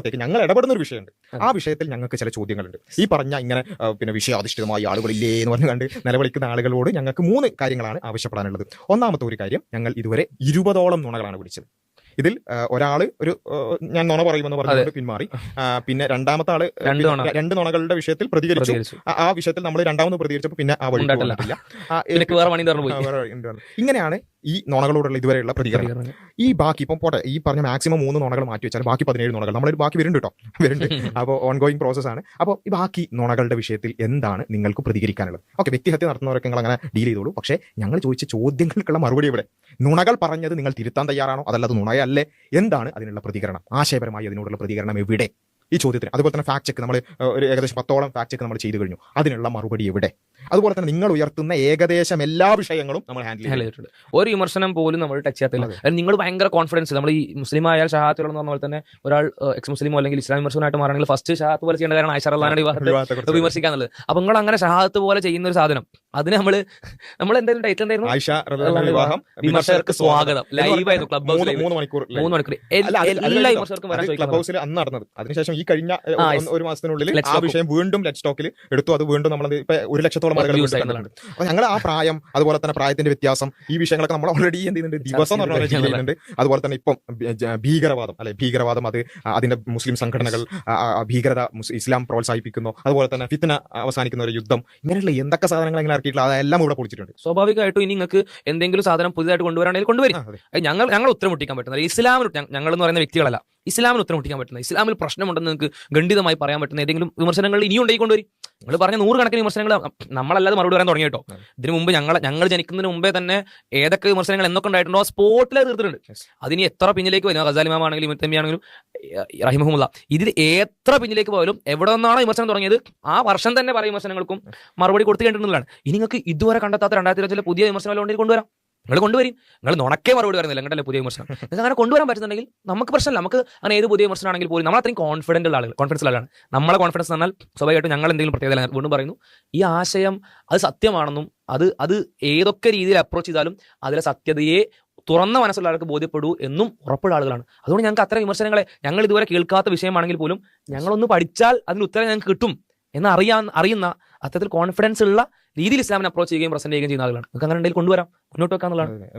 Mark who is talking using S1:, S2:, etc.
S1: ത്തേക്ക് ഞങ്ങൾ ഇടപെടുന്ന ഒരു വിഷയമുണ്ട്. ആ. വിഷയത്തിൽ ഞങ്ങൾക്ക് ചില ചോദ്യങ്ങളുണ്ട്. ഈ പറഞ്ഞ ഇങ്ങനെ പിന്നെ വിഷയാധിഷ്ഠിതമായി ആളുകളില്ലേ എന്ന് പറഞ്ഞു കണ്ട് നിലവിളിക്കുന്ന ആളുകളോട് ഞങ്ങൾക്ക് മൂന്ന് കാര്യങ്ങളാണ് ആവശ്യപ്പെടാനുള്ളത്. ഒന്നാമത്തെ ഒരു കാര്യം ഞങ്ങൾ ഇതുവരെ ഇരുപതോളം നുണകളാണ് വിളിച്ചത്. ഇതിൽ ഒരാൾ ഒരാൾ ഒരു ഞാൻ നുണ പറയുമെന്ന് പറഞ്ഞുകൊണ്ട് പിന്മാറി. പിന്നെ രണ്ടാമത്തെ ആൾ
S2: രണ്ട് നുണ.
S1: നുണകളുടെ വിഷയത്തിൽ പ്രതികരിച്ചു. ആ- വിഷയത്തിൽ നമ്മൾ രണ്ടാമത് പ്രതികരിച്ചപ്പോൾ പിന്നെ ആ വഴി. ഇങ്ങനെയാണ് ഈ നോണകളോടുള്ള ഇതുവരെയുള്ള പ്രതികരണം. ഈ ബാക്കി ഇപ്പം പോട്ടെ ഈ പറഞ്ഞ മാക്സിമം മൂന്ന് നോണകൾ മാറ്റി വെച്ചാൽ ബാക്കി പതിനേഴ് നോണകൾ. നമ്മൾ ബാക്കി വരുന്നുണ്ട് കേട്ടോ വരുന്നുണ്ട്. അപ്പോൾ ഓൺ ഗോയിങ് പ്രോസസ് ആണ്. അപ്പോൾ ഈ ബാക്കി നോണകളുടെ വിഷയത്തിൽ എന്താണ് നിങ്ങൾക്ക് പ്രതികരിക്കാനുള്ളത്? ഓക്കെ വ്യക്തിഹത്യ നടത്തുന്നവരൊക്കെ നിങ്ങൾ അങ്ങനെ ഡീൽ ചെയ്തോളൂ. പക്ഷേ ഞങ്ങൾ ചോദിച്ച ചോദ്യങ്ങൾക്കുള്ള മറുപടി ഇവിടെ നുണകൾ പറഞ്ഞത് നിങ്ങൾ തിരുത്താൻ തയ്യാറാണോ? അതല്ലാതെ നുണയല്ലേ? എന്താണ് അതിനുള്ള പ്രതികരണം? ആശയപരമായി അതിനോടുള്ള പ്രതികരണം എവിടെ? ഈ ചോദ്യത്തിന്. അതുപോലെ തന്നെ ഫാക്ട് ചെക്ക് നമ്മൾ ഒരു ഏകദേശം പത്തോളം ഫാക്ട് ചെക്ക് നമ്മൾ ചെയ്തു കഴിഞ്ഞു. അതിനുള്ള മറുപടി എവിടെ? അതുപോലെ തന്നെ നിങ്ങൾ ഉയർത്തുന്ന ഏകദേശം എല്ലാ വിഷയങ്ങളും നമ്മൾ ഹാൻഡിൽ
S2: ചെയ്തിട്ടുണ്ട്. ഒരു വിമർശനം പോലും നമ്മൾ ടച്ച് ചെയ്യാത്തില്ല നിങ്ങൾ ഭയങ്കര കോൺഫിഡൻസ് നമ്മൾ ഈ മുസ്ലിം ആയാൽ ഷഹാത്തുകൾ എന്ന് പറഞ്ഞ പോലെ തന്നെ ഒരാൾ എക്സ് മുസ്ലിമോ അല്ലെങ്കിൽ ഇസ്ലാം വിമർശനമായിട്ട് മാറണമെങ്കിൽ ഫസ്റ്റ് ഷഹാത്ത് പോലെ ചെയ്യേണ്ട കാരണം ആയിഷറല്ലാന്റെ വിവാഹത്തെ
S1: വിമർശിക്കാനുള്ളത്
S2: വിമർശിക്കാന്നുള്ളത് അപ്പൊ നിങ്ങൾ അങ്ങനെ ഷഹാത്ത് പോലെ ചെയ്യുന്ന ഒരു സാധനം അതിന് നമ്മൾ നമ്മൾ എന്തായാലും ടൈറ്റിൽ എന്തായിരുന്നു?
S1: വിവാഹം.
S2: വിമർശകർക്ക് സ്വാഗതം.
S1: എന്ന്
S2: ലൈവ് ആയിരുന്നു ക്ലബ് ഹൗസ്
S1: മൂന്ന് മണിക്കൂർ
S2: മൂന്ന് മണിക്കൂർ. എല്ലാ വിമർശകർക്കും വരാൻ
S1: ക്ലബ് ഹൗസിൽ അന്ന് നടന്നത്. അതിനുശേഷം ഈ കഴിഞ്ഞ ഒരു മാസത്തിനുള്ളിൽ ആ വിഷയം വീണ്ടും ലെറ്റ് സ്റ്റോക്കിൽ എടുത്തു. അത് വീണ്ടും നമ്മൾ ഇപ്പൊ ഒരു ലക്ഷത്തോളം കണ്ടിട്ടുണ്ട്. അപ്പൊ ഞങ്ങൾ ആ പ്രായം അതുപോലെ തന്നെ പ്രായത്തിന്റെ വ്യത്യാസം ഈ വിഷയങ്ങളൊക്കെ നമ്മൾ ഓൾറെഡി എന്ത് ചെയ്യുന്നുണ്ട്? ദിവസം എന്ന് ചെയ്യുന്നുണ്ട്. അതുപോലെ തന്നെ ഇപ്പം ഭീകരവാദം അല്ലെ? ഭീകരവാദം അത് അതിന്റെ മുസ്ലിം സംഘടനകൾ ഭീകരത ഇസ്ലാം പ്രോത്സാഹിപ്പിക്കുന്നു. അതുപോലെ തന്നെ ഫിത്തന അവസാനിക്കുന്ന ഒരു യുദ്ധം. ഇങ്ങനെയുള്ള എന്തൊക്കെ സാധനങ്ങൾ ഇങ്ങനെ ഇറക്കിയിട്ടുള്ള അതെല്ലാം ഇവിടെ പൊളിച്ചിട്ടുണ്ട്.
S2: സ്വാഭാവികമായിട്ടും ഇനി നിങ്ങൾക്ക് എന്തെങ്കിലും സാധനം പുതിയതായിട്ട് കൊണ്ടുവരാണെങ്കിൽ കൊണ്ടുവരും ഞങ്ങൾ ഞങ്ങൾ ഉത്തരം മുട്ടിക്കാൻ പറ്റുന്നത് ഇസ്ലാമിന് ഞ- ഞങ്ങൾ എന്ന് പറയുന്ന വ്യക്തികളല്ല. ഇസ്ലാമിന് ഉത്തരം കുട്ടിക്കാൻ പറ്റുന്ന ഇസ്ലാമിൽ പ്രശ്നമുണ്ടെന്ന് നിങ്ങൾക്ക് ഗണ്ഡിതമായി പറയാൻ പറ്റുന്ന ഏതെങ്കിലും വിമർശനങ്ങൾ ഇനിയും ഉണ്ടായിക്കൊണ്ടുവരും കൊണ്ടുവരും. നിങ്ങൾ പറഞ്ഞ നൂറുകണക്കിന് വിമർശനങ്ങൾ നമ്മളല്ലാതെ മറുപടി പറയാൻ തുടങ്ങി കേട്ടോ. ഇതിനു മുമ്പ് ഞങ്ങൾ ഞങ്ങൾ ജനിക്കുന്നതിന് മുമ്പേ തന്നെ ഏതൊക്കെ വിമർശനങ്ങൾ എന്നൊക്കെ ഉണ്ടായിട്ടുണ്ടോ? സ്പോട്ടിൽ തീർത്തിട്ടുണ്ട്. അതിനി എത്ര പിന്നിലേക്ക് വരും ഗസാലിമാണെങ്കിലും ഇമത്തമ്മിയാണെങ്കിലും റഹിമഹമുള്ള ഇതിൽ എത്ര പിന്നിലേക്ക് പോയാലും എവിടെ നിന്നാണോ വിമർശനം തുടങ്ങിയത് ആ വർഷം തന്നെ പല വിമർശനങ്ങൾക്കും മറുപടി കൊടുത്തു കേട്ടിട്ടുള്ളതാണ്. ഇനി നിങ്ങൾക്ക് ഇതുവരെ കണ്ടെത്താത്ത രണ്ടായിരത്തി ഇരുപത്തിലെ പുതിയ വിമർശനങ്ങൾ കൊണ്ടുവരാം. നിങ്ങൾ കൊണ്ടുവരും. നിങ്ങൾ നുണക്കേ മറുപടി പറയുന്നില്ല നിങ്ങളുടെ പുതിയ വിമർശനം? നിങ്ങൾക്ക് അങ്ങനെ കൊണ്ടുവരാൻ പറ്റുന്നുണ്ടെങ്കിൽ നമുക്ക് പ്രശ്നമില്ല. നമുക്ക് അങ്ങനെ ഏത് പുതിയ വിമർശനം ആണെങ്കിൽ പോലും നമ്മൾ അത്രയും കോൺഫിഡന്റ് ഉള്ള ആളുകൾ കോൺഫിഡൻസ് ആളാണ്. നമ്മളെ കോൺഫിഡൻസ് എന്നാൽ സ്വാഭാവികമായിട്ടും ഞങ്ങൾ എന്തെങ്കിലും പ്രത്യേകത വീണ്ടും പറയുന്നു ഈ ആശയം അത് സത്യമാണെന്നും അത് അത് ഏതൊക്കെ രീതിയിൽ അപ്രോച്ച് ചെയ്താലും അതിലെ സത്യതയെ തുറന്ന മനസ്സുള്ള ആൾക്ക് ബോധ്യപ്പെടൂ എന്നും ഉറപ്പുള്ള ആളുകളാണ്. അതുകൊണ്ട് ഞങ്ങൾക്ക് അത്ര വിമർശനങ്ങളെ ഞങ്ങൾ ഇതുവരെ കേൾക്കാത്ത വിഷയമാണെങ്കിൽ പോലും ഞങ്ങളൊന്ന് പഠിച്ചാൽ അതിന് ഉത്തരം ഞങ്ങൾക്ക് കിട്ടും എന്ന് അറിയാൻ അറിയുന്ന അത്തരത്തിൽ കോൺഫിഡൻസ് ഉള്ള രീതിയിൽ ഇസ്ലാമിനെ അപ്രോച്ച് ചെയ്യുകയും പ്രസന്റ് ചെയ്യുകയും ചെയ്യുന്ന ആളുകളാണ്. നിങ്ങൾക്ക് അങ്ങനെ ഉണ്ടെങ്കിൽ കൊണ്ടുവരാം. മുന്നോട്ട് വെക്കാന്നുള്ളതാണ്.